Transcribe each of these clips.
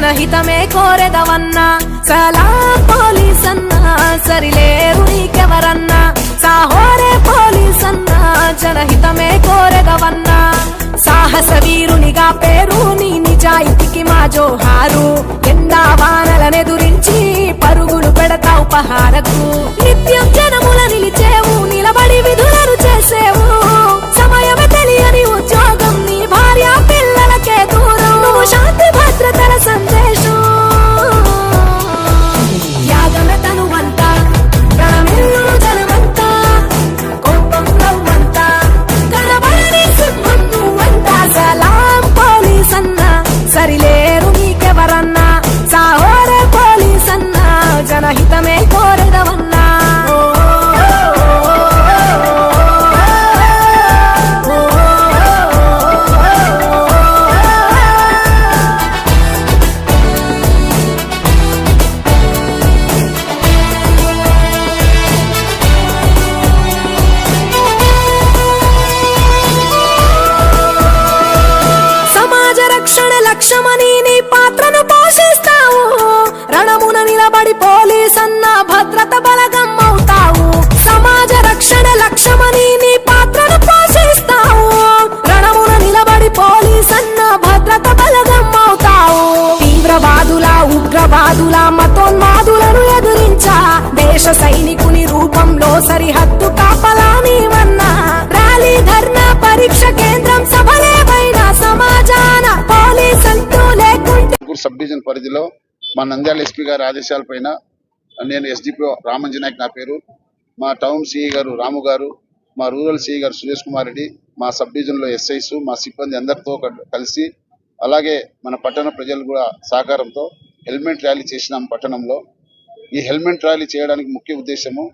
జన హితమే కోరెదవన్నా? సలాం పోలీస్ అన్నా సరిలేరు నీకెవరన్నా? సాహోరే పోలీస్ అన్నా జనహితమే కోరెదవన్నా? సాహస వీరునిగా పేరు నీ నిజాయితీకి మా జోహారు. ఎండా వానలనెదురించి పరుగులు పెడతావు పహారకు నిత్యం జనముల నిలిచే జనహితమే ఉగ్రవాదుల మతోన్మాదులను ఎదురించా. దేశ సైనికుని రూపంలో సరిహద్దు కాపలా నీవన్నా. ర్యాలీ ధర్నా పరీక్ష కేంద్రం సభలేవైనా సమాజాన పోలీస్ అంటూ లేకుంటే సబ్ డివిజన్ పరిధిలో మా నంద్యాల ఎస్పీ గారి ఆదేశాల పైన నేను ఎస్డిపిఓ రామంజీ నాయక్ నా పేరు. మా టౌన్ సిఐ గారు రాము గారు మా రూరల్ సిఐ గారు సురేష్ కుమార్ రెడ్డి మా సబ్ డివిజన్లో ఎస్ఐస్ మా సిబ్బంది అందరితో కలిసి అలాగే మన పట్టణ ప్రజలు కూడా సహకారంతో హెల్మెట్ ర్యాలీ చేసినాం పట్టణంలో. ఈ హెల్మెట్ ర్యాలీ చేయడానికి ముఖ్య ఉద్దేశము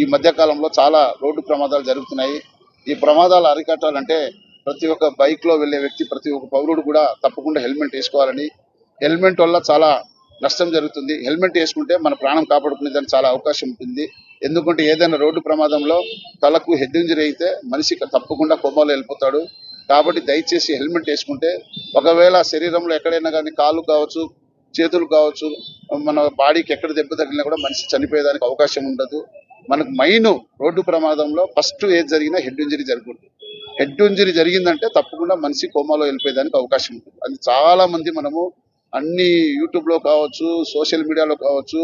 ఈ మధ్య కాలంలో చాలా రోడ్డు ప్రమాదాలు జరుగుతున్నాయి. ఈ ప్రమాదాలు అరికట్టాలంటే ప్రతి ఒక్క బైక్లో వెళ్ళే వ్యక్తి ప్రతి ఒక్క పౌరుడు కూడా తప్పకుండా హెల్మెట్ వేసుకోవాలని. హెల్మెట్ వల్ల చాలా నష్టం జరుగుతుంది. హెల్మెట్ వేసుకుంటే మన ప్రాణం కాపాడుకునేదానికి చాలా అవకాశం ఉంటుంది. ఎందుకంటే ఏదైనా రోడ్డు ప్రమాదంలో తలకు హెడ్ ఇంజరీ అయితే మనిషి తప్పకుండా కొమ్మలో వెళ్ళిపోతాడు. కాబట్టి దయచేసి హెల్మెట్ వేసుకుంటే ఒకవేళ శరీరంలో ఎక్కడైనా కానీ కాలు కావచ్చు చేతులు కావచ్చు మన బాడీకి ఎక్కడ దెబ్బ తగిలినా కూడా మనిషి చనిపోయేదానికి అవకాశం ఉండదు. మనకు మెయిన్ రోడ్డు ప్రమాదంలో ఫస్ట్ ఏది జరిగినా హెడ్ ఇంజరీ జరుగుతుంది హెడ్ ఇంజరీ జరిగిందంటే తప్పకుండా మనిషి కోమాలో వెళ్ళిపోయేదానికి అవకాశం ఉంటుంది. అది చాలా మంది మనము అన్ని యూట్యూబ్లో కావచ్చు సోషల్ మీడియాలో కావచ్చు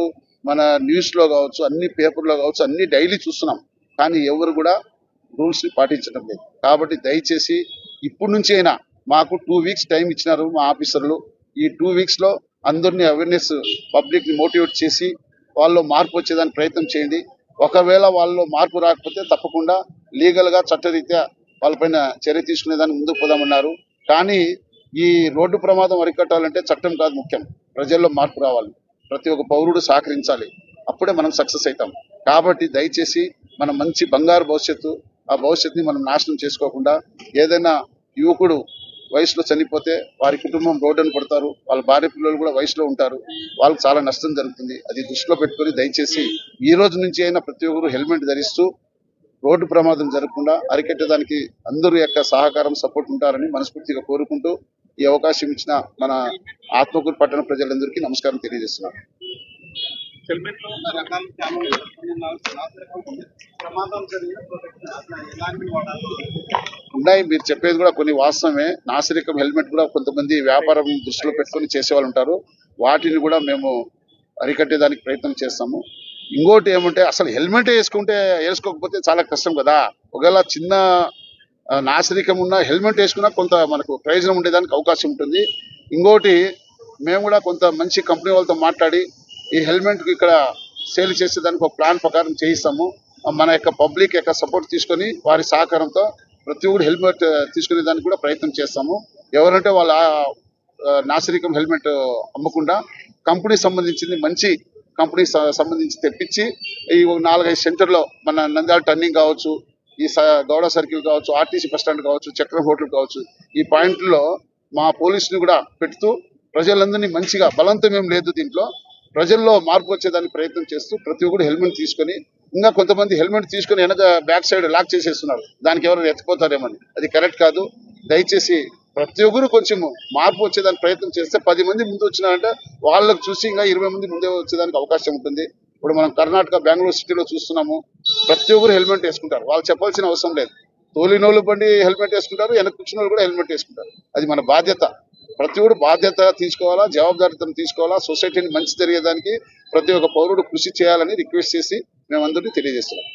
మన న్యూస్లో కావచ్చు అన్ని పేపర్లో కావచ్చు అన్ని డైలీ చూస్తున్నాం. కానీ ఎవరు కూడా రూల్స్ని పాటించడం లేదు. కాబట్టి దయచేసి ఇప్పటి నుంచి అయినా మాకు టూ వీక్స్ టైం ఇచ్చినారు మా ఆఫీసర్లు. ఈ టూ వీక్స్లో అందరినీ అవేర్నెస్ పబ్లిక్ని మోటివేట్ చేసి వాళ్ళు మార్పు వచ్చేదానికి ప్రయత్నం చేయండి. ఒకవేళ వాళ్ళు మార్పు రాకపోతే తప్పకుండా లీగల్గా చట్టరీత్యా వాళ్ళపైన చర్య తీసుకునేదానికి ముందుకు పోదామన్నారు. కానీ ఈ రోడ్డు ప్రమాదం అరికట్టాలంటే చట్టం కాదు ముఖ్యం. ప్రజల్లో మార్పు రావాలి. ప్రతి ఒక్క పౌరుడు సహకరించాలి. అప్పుడే మనం సక్సెస్ అవుతాం. కాబట్టి దయచేసి మన మంచి బంగారు భవిష్యత్తు ఆ భవిష్యత్తుని మనం నాశనం చేసుకోకుండా ఏదైనా యువకుడు వయసులో చనిపోతే వారి కుటుంబం రోడ్డున పడతారు. వాళ్ళ భార్య పిల్లలు కూడా వయసులో ఉంటారు. వాళ్ళకి చాలా నష్టం జరుగుతుంది. అది దృష్టిలో పెట్టుకొని దయచేసి ఈ రోజు నుంచి అయినా ప్రతి ఒక్కరు హెల్మెట్ ధరిస్తూ రోడ్డు ప్రమాదం జరగకుండా అరికట్టడానికి అందరూ యొక్క సహకారం సపోర్ట్ ఉంటారని మనస్ఫూర్తిగా కోరుకుంటూ ఈ అవకాశం ఇచ్చిన మన ఆత్మకూరు పట్టణ ప్రజలందరికీ నమస్కారం తెలియజేస్తున్నాను. హెల్మెట్ ప్రమాదం జరిగిన ఉన్నాయి. మీరు చెప్పేది కూడా కొన్ని వాస్తవమే. నాసిరకం హెల్మెట్ కూడా కొంతమంది వ్యాపారం దృష్టిలో పెట్టుకొని చేసేవాళ్ళు ఉంటారు. వాటిని కూడా మేము అరికట్టేదానికి ప్రయత్నం చేస్తాము. ఇంకోటి ఏమంటే అసలు హెల్మెట్ వేసుకుంటే వేసుకోకపోతే చాలా కష్టం కదా. ఒకవేళ చిన్న నాసిరికం ఉన్న హెల్మెట్ వేసుకున్నా కొంత మనకు ప్రయోజనం ఉండేదానికి అవకాశం ఉంటుంది. ఇంకోటి మేము కూడా కొంత మంచి కంపెనీ వాళ్ళతో మాట్లాడి ఈ హెల్మెట్ ఇక్కడ సేల్ చేసేదానికి ఒక ప్లాన్ ప్రకారం చేయిస్తాము. మన యొక్క పబ్లిక్ యొక్క సపోర్ట్ తీసుకొని వారి సహకారంతో ప్రతి ఒక్కరు హెల్మెట్ తీసుకునే దానికి కూడా ప్రయత్నం చేస్తాము. ఎవరంటే వాళ్ళ ఆ, హెల్మెట్ అమ్మకుండా కంపెనీ సంబంధించింది మంచి కంపెనీ సంబంధించి తెప్పించి ఈ నాలుగైదు సెంటర్లో మన నంద్యాల టర్నింగ్ కావచ్చు ఈ స- గౌడ సర్కిల్ కావచ్చు ఆర్టీసీ బస్ స్టాండ్ కావచ్చు చక్రం హోటల్ కావచ్చు ఈ పాయింట్లో మా పోలీసుని కూడా పెడుతూ ప్రజలందరినీ మంచిగా బలంతం ఏం లేదు దీంట్లో. ప్రజల్లో మార్పు వచ్చేదానికి ప్రయత్నం చేస్తూ ప్రతి ఒక్కరు హెల్మెట్ తీసుకొని ఇంకా కొంతమంది హెల్మెట్ తీసుకొని వెనక బ్యాక్ సైడ్ లాక్ చేసేస్తున్నారు. దానికి ఎవరు ఎత్తిపోతారేమని అది కరెక్ట్ కాదు. దయచేసి ప్రతి ఒక్కరు కొంచెం మార్పు వచ్చేదానికి ప్రయత్నం చేస్తే పది మంది ముందు వచ్చినారంటే వాళ్ళకు చూసి ఇంకా ఇరవై మంది ముందే వచ్చేదానికి అవకాశం ఉంటుంది. ఇప్పుడు మనం కర్ణాటక బెంగళూరు సిటీలో చూస్తున్నాము. ప్రతి ఒక్కరు హెల్మెట్ వేసుకుంటారు. వాళ్ళు చెప్పాల్సిన అవసరం లేదు. తోలినోళ్ళు బండి హెల్మెట్ వేసుకుంటారు. వెనక కూర్చున్న వాళ్ళు కూడా హెల్మెట్ వేసుకుంటారు. అది మన బాధ్యత. ప్రతి ఒక్కరు బాధ్యత తీసుకోవాలా జవాబుదారితనం తీసుకోవాలా సొసైటీని మంచి జరిగేదానికి ప్రతి ఒక్క పౌరుడు కృషి చేయాలని రిక్వెస్ట్ చేసి మేమందరినీ తెలియజేస్తున్నాం.